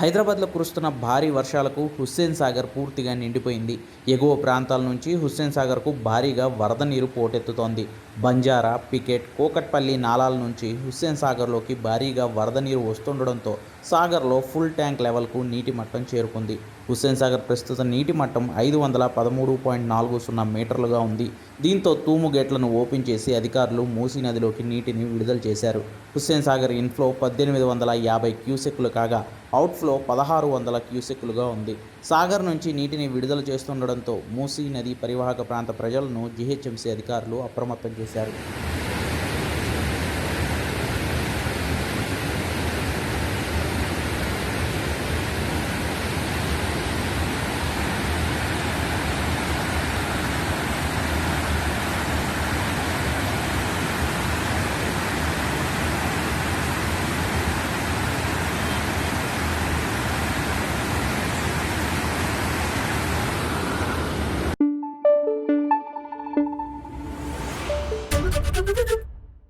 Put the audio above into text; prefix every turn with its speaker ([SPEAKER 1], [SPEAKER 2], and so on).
[SPEAKER 1] హైదరాబాద్లో కురుస్తున్న భారీ వర్షాలకు హుస్సేన్ సాగర్ పూర్తిగా నిండిపోయింది. ఎగువ ప్రాంతాల నుంచి హుస్సేన్ సాగర్కు భారీగా వరద నీరు పోటెత్తుతోంది. బంజారా పికెట్ కోకట్పల్లి నాలాల నుంచి హుస్సేన్ సాగర్లోకి భారీగా వరద నీరు వస్తుండడంతో సాగర్లో ఫుల్ ట్యాంక్ లెవెల్కు నీటి మట్టం చేరుకుంది. హుస్సేన్ సాగర్ ప్రస్తుత నీటి మట్టం ఐదు వందల పదమూడు పాయింట్ నాలుగు సున్నా మీటర్లుగా ఉంది. దీంతో తూము గేట్లను ఓపెన్ చేసి అధికారులు మూసీ నదిలోకి నీటిని విడుదల చేశారు. హుస్సేన్ సాగర్ ఇన్ఫ్లో పద్దెనిమిది వందల యాభై క్యూసెక్లు కాగా అవుట్ఫ్లో పదహారు వందల క్యూసెక్లుగా ఉంది. సాగర్ నుంచి నీటిని విడుదల చేస్తుండడంతో మూసీ నది పరివాహక ప్రాంత ప్రజలను జీహెచ్ఎంసీ అధికారులు అప్రమత్తం చేశారు.
[SPEAKER 2] どっ!